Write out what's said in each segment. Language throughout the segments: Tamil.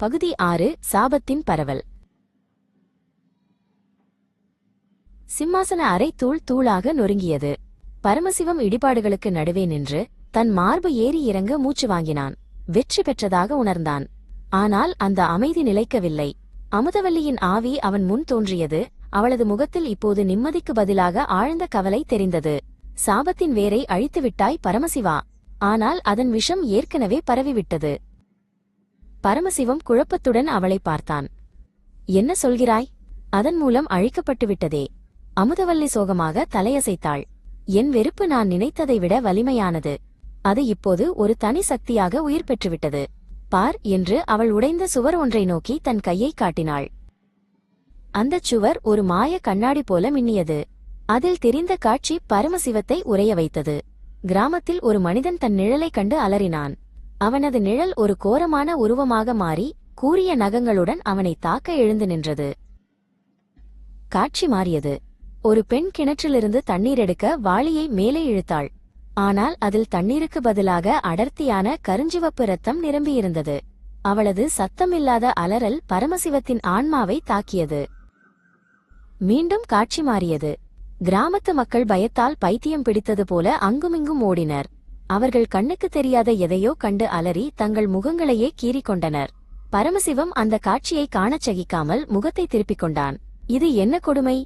பகுதி ஆறு சாபத்தின் பரவல். சிம்மாசன அறை தூள் தூளாக நொறுங்கியது. பரமசிவம் இடிபாடுகளுக்கு நடுவே நின்று தன் மார்பு ஏறி இறங்க மூச்சு வாங்கினான். வெற்றி பெற்றதாக உணர்ந்தான். ஆனால் அந்த அமைதி நிலைக்கவில்லை. அமுதவல்லியின் ஆவி அவன் முன் தோன்றியது. அவளது முகத்தில் இப்போது நிம்மதிக்கு பதிலாக ஆழ்ந்த கவலை தெரிந்தது. சாபத்தின் வேரை அழித்துவிட்டாய் பரமசிவா. ஆனால் அதன் விஷம் ஏற்கனவே பரவிவிட்டது. பரமசிவம் குழப்பத்துடன் அவளை பார்த்தான். என்ன சொல்கிறாய்? அதன் மூலம் அழிக்கப்பட்டுவிட்டதே. அமுதவல்லி சோகமாக தலையசைத்தாள். என் வெறுப்பு நான் நினைத்ததை விட வலிமையானது. அது இப்போது ஒரு தனி சக்தியாக உயிர் பெற்றுவிட்டது. பார் என்று அவள் உடைந்த சுவர் ஒன்றை நோக்கி தன் கையை காட்டினாள். அந்தச் சுவர் ஒரு மாய கண்ணாடி போல மின்னியது. அதில் தெரிந்த காட்சி பரமசிவத்தை உறைய வைத்தது. கிராமத்தில் ஒரு மனிதன் தன் நிழலைக் கண்டு அலறினான். அவனது நிழல் ஒரு கோரமான உருவமாக மாறி கூறிய நகங்களுடன் அவனை தாக்க எழுந்து நின்றது. காட்சி மாறியது. ஒரு பெண் கிணற்றிலிருந்து தண்ணீர் எடுக்க வாளியை மேலே இழுத்தாள். ஆனால் அதில் தண்ணீருக்கு பதிலாக அடர்த்தியான கருஞ்சிவப்பு ரத்தம் நிரம்பியிருந்தது. அவளது சத்தமில்லாத அலறல் பரமசிவத்தின் ஆன்மாவை தாக்கியது. மீண்டும் காட்சி மாறியது. கிராமத்து மக்கள் பயத்தால் பைத்தியம் பிடித்தது போல அங்குமிங்கும் ஓடினர். அவர்கள் கண்ணுக்கு தெரியாத எதையோ கண்டு அலறி தங்கள் முகங்களையே கீறிக் கொண்டனர் பரமசிவம் அந்த காட்சியை காணச் சகிக்காமல் முகத்தை திருப்பிக் கொண்டான். இது என்ன கொடுமை?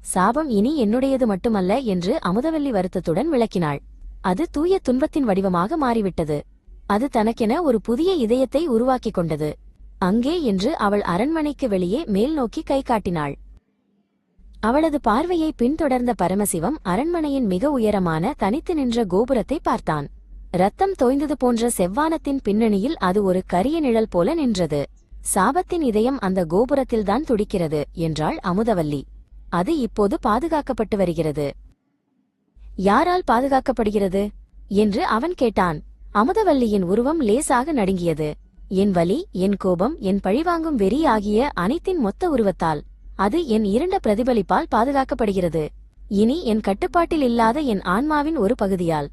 சாபம் இனி என்னுடையது மட்டுமல்ல என்று அமுதவல்லி வருத்தத்துடன் விளக்கினாள். அது தூய துன்பத்தின் வடிவமாக மாறிவிட்டது. அது தனக்கென ஒரு புதிய இதயத்தை உருவாக்கிக் கொண்டது. அங்கே என்று அவள் அரண்மனைக்கு வெளியே மேல் நோக்கி கை காட்டினாள். அவளது பார்வையை பின்தொடர்ந்த பரமசிவம் அரண்மனையின் மிக உயரமான தனித்து நின்ற கோபுரத்தை பார்த்தான். ரத்தம் தோய்ந்தது போன்ற செவ்வானத்தின் பின்னணியில் அது ஒரு கரிய நிழல் போல நின்றது. சாபத்தின் இதயம் அந்த கோபுரத்தில்தான் துடிக்கிறது என்றாள் அமுதவல்லி. அது இப்போது பாதுகாக்கப்பட்டு வருகிறது. யாரால் பாதுகாக்கப்படுகிறது? என்று அவன் கேட்டான். அமுதவல்லியின் உருவம் லேசாக நடுங்கியது. என் வலி என் கோபம் என் பழிவாங்கும் வெறி ஆகிய அனைத்தின் மொத்த உருவத்தால். அது என் இருண்ட பிரதிபலிப்பால் பாதுகாக்கப்படுகிறது. இனி என் கட்டுப்பாட்டில் இல்லாத என் ஆன்மாவின் ஒரு பகுதியால்.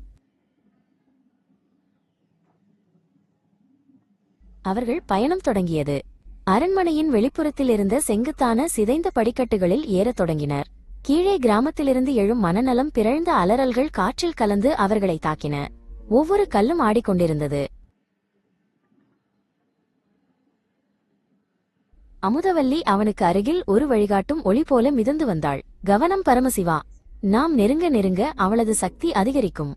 அவர்கள் பயணம் தொடங்கியது. அரண்மனையின் வெளிப்புறத்தில் இருந்த செங்குத்தான சிதைந்த படிக்கட்டுகளில் ஏறத் தொடங்கினர். கீழே கிராமத்திலிருந்து எழும் மனநலம் பிறழ்ந்த அலறல்கள் காற்றில் கலந்து அவர்களை தாக்கின. ஒவ்வொரு கல்லும் ஆடிக்கொண்டிருந்தது. அமுதவல்லி அவனுக்கு அருகில் ஒரு வழிகாட்டும் ஒளி போல மிதந்து வந்தாள். கவனம் பரமசிவா. நாம் நெருங்க நெருங்க அவளது சக்தி அதிகரிக்கும்.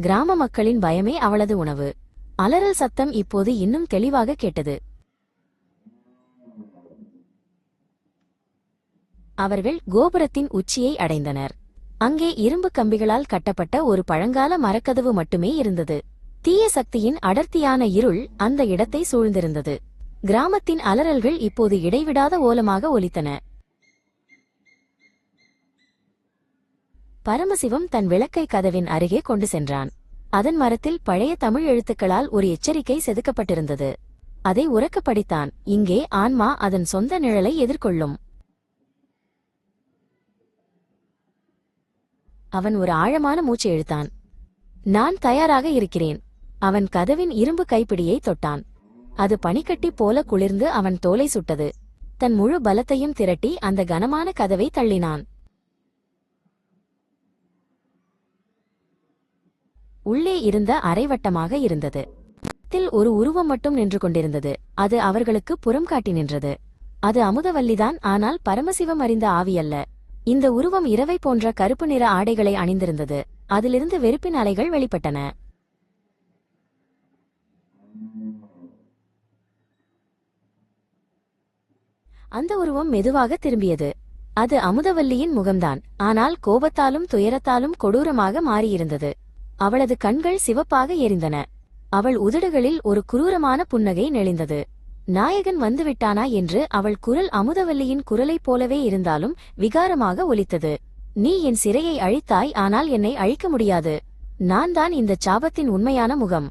கிராம மக்களின் பயமே அவளது உணவு. அலறல் சத்தம் இப்போது இன்னும் தெளிவாக கேட்டது. அவர்கள் கோபுரத்தின் உச்சியை அடைந்தனர். அங்கே இரும்பு கம்பிகளால் கட்டப்பட்ட ஒரு பழங்கால மரக்கதவு மட்டுமே இருந்தது. தீய சக்தியின் அடர்த்தியான இருள் அந்த இடத்தை சூழ்ந்திருந்தது. கிராமத்தின் அலறல்கள் இப்போது இடைவிடாத ஓலமாக ஒலித்தன. பரமசிவம் தன் விளக்கை கதவின் அருகே கொண்டு சென்றான். அதன் மரத்தில் பழைய தமிழ் எழுத்துக்களால் ஒரு எச்சரிக்கை செதுக்கப்பட்டிருந்தது. அதை உறக்க படித்தான். இங்கே ஆன்மா அதன் சொந்த நிழலை எதிர்கொள்ளும். அவன் ஒரு ஆழமான மூச்சு இழுத்தான். நான் தயாராக இருக்கிறேன். அவன் கதவின் இரும்பு கைப்பிடியை தொட்டான். அது பனிக்கட்டி போல குளிர்ந்து அவன் தோலை சுட்டது. தன் முழு பலத்தையும் திரட்டி அந்த கனமான கதவை தள்ளினான். உள்ளே இருந்த அரைவட்டமாக இருந்தது. தில் ஒரு உருவம் மட்டும் நின்று கொண்டிருந்தது. அது அவர்களுக்கு புறம் காட்டி நின்றது. அது அமுதவல்லிதான் ஆனால் பரமசிவம் அறிந்த ஆவியல்ல இந்த உருவம் இரவை போன்ற கருப்பு நிற ஆடைகளை அணிந்திருந்தது. அதிலிருந்து வெறுப்பின் அலைகள் வெளிப்பட்டன. அந்த உருவம் மெதுவாக திரும்பியது. அது அமுதவல்லியின் முகம்தான். ஆனால் கோபத்தாலும் துயரத்தாலும் கொடூரமாக மாறியிருந்தது. அவளது கண்கள் சிவப்பாக எரிந்தன. அவள் உதடுகளில் ஒரு குரூரமான புன்னகை நெளிந்தது. நாயகன் வந்துவிட்டானா? என்று அவள் குரல் அமுதவல்லியின் குரலைப் போலவே இருந்தாலும் விகாரமாக ஒலித்தது. நீ என் சிறையை அழித்தாய் ஆனால் என்னை அழிக்க முடியாது. நான் தான் இந்த சாபத்தின் உண்மையான முகம்.